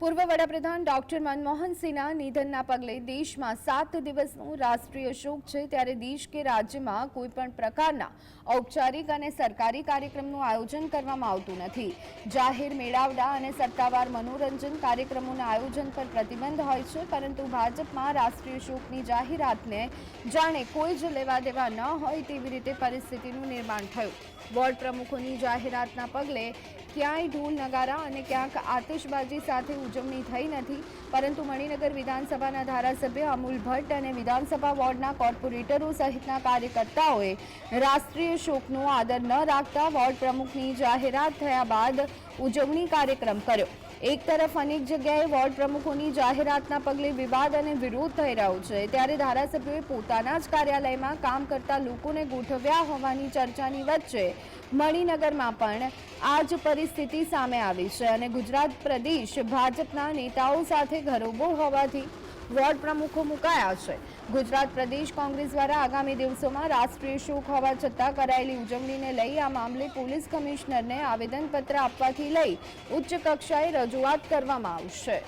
પૂર્વ વડાપ્રધાન ડોક્ટર મનમોહન સિંહના નિધનના પગલે દેશમાં સાત દિવસનું રાષ્ટ્રીય શોક છે ત્યારે દેશ કે રાજ્યમાં કોઈપણ પ્રકારના ઔપચારિક અને સરકારી કાર્યક્રમનું આયોજન કરવામાં આવતું નથી. જાહેર મેળાવડા અને સત્તાવાર મનોરંજન કાર્યક્રમોના આયોજન પર પ્રતિબંધ હોય છે, પરંતુ ભાજપમાં રાષ્ટ્રીય શોકની જાહેરાતને જાણે કોઈ જ લેવા દેવા ન હોય તેવી રીતે પરિસ્થિતિનું નિર્માણ થયું. વોર્ડ પ્રમુખોની જાહેરાતના પગલે ક્યાંય ઢોલ નગારા અને ક્યાંક આતિશબાજી સાથે ઉજવણી થઈ નથી. પરંતુ મણિનગર વિધાનસભાના ધારાસભ્ય અમૂલ ભટ્ટ અને વિધાનસભા વોર્ડના કોર્પોરેટરો સહિતના કાર્યકર્તાઓએ રાષ્ટ્રીય શોકનો આદર ન રાખતા વોર્ડ પ્રમુખની જાહેરાત થયા બાદ ઉજવણી કાર્યક્રમ કર્યો. એક તરફ અનેક જગ્યાએ વોર્ડ પ્રમુખોની જાહેરાતના પગલે વિવાદ અને વિરોધ થઈ રહ્યો છે, ત્યારે ધારાસભ્યોએ પોતાના જ કાર્યાલયમાં કામ કરતા લોકોને ગોઠવ્યા હોવાની ચર્ચાની વચ્ચે મણિનગરમાં પણ આ જ પરિસ્થિતિ સામે આવી છે અને ગુજરાત પ્રદેશ ભાજપના નેતાઓ સાથે ઘરોબો હોવાથી વોર્ડ પ્રમુખો મુકાયા છે. ગુજરાત પ્રદેશ કોંગ્રેસ દ્વારા આગામી દિવસોમાં રાષ્ટ્રીય શોક હોવા છતાં કરાયેલી ઉજવણીને લઈ આ મામલે પોલીસ કમિશનરને આવેદનપત્ર આપવાથી લઈ ઉચ્ચ કક્ષાએ રજૂઆત કરવામાં આવશે.